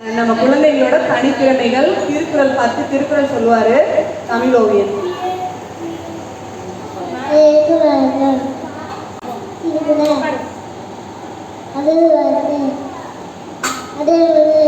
நம்ம குழந்தைகளோட தனித்திறமைகள் திருக்குறள் பத்து திருக்குறள் சொல்லுவாரு தமிழ் ஓவியன் இருக்கிறார்கள் இருக்கிறார் அது வந்து அது ஒரு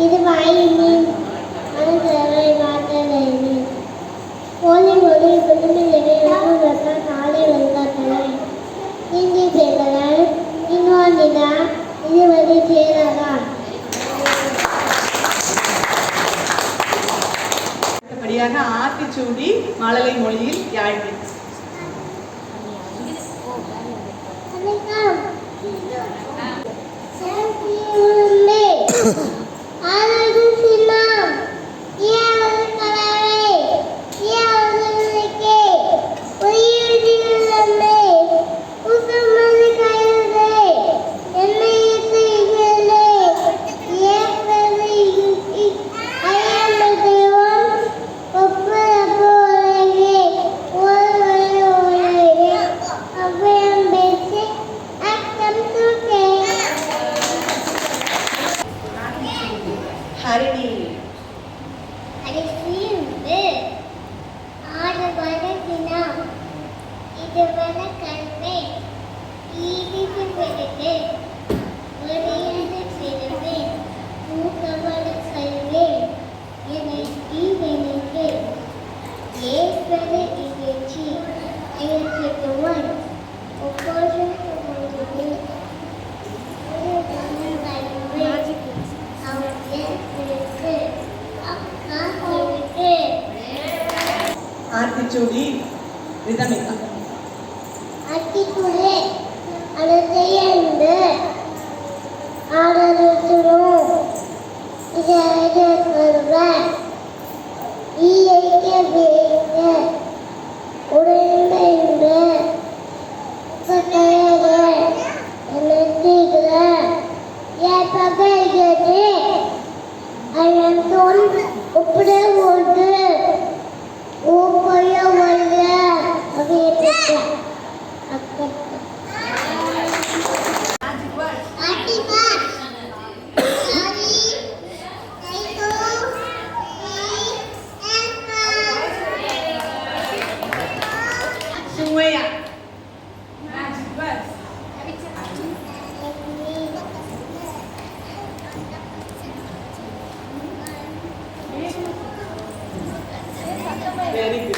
இது நீ அனுசரை மாற்றலை கோழி மொழி விரும்பினரை வெப்ப காலை வெள்ளத்தலை இந்தி பேர்கள் இன்னொன்றினா இதுவரை சேரதா அடுத்தபடியாக ஆத்திச்சூடி மழலை மொழியில் யாழ்மை இதுவன கல்வி ஈடிது பிறகு ஒரேது பிறகு ஊக்கவன கல்வி என்னை ஈவனுக்கு ஏற்பது இகழ்ச்சி இயற்கைக்குவன் ஒவ்வொரு பொழுது ஒரு கல்வி அவர்களுக்கு அக்கா இருக்கு ஆத்திச்சூடி ரிதமிகா அதன் any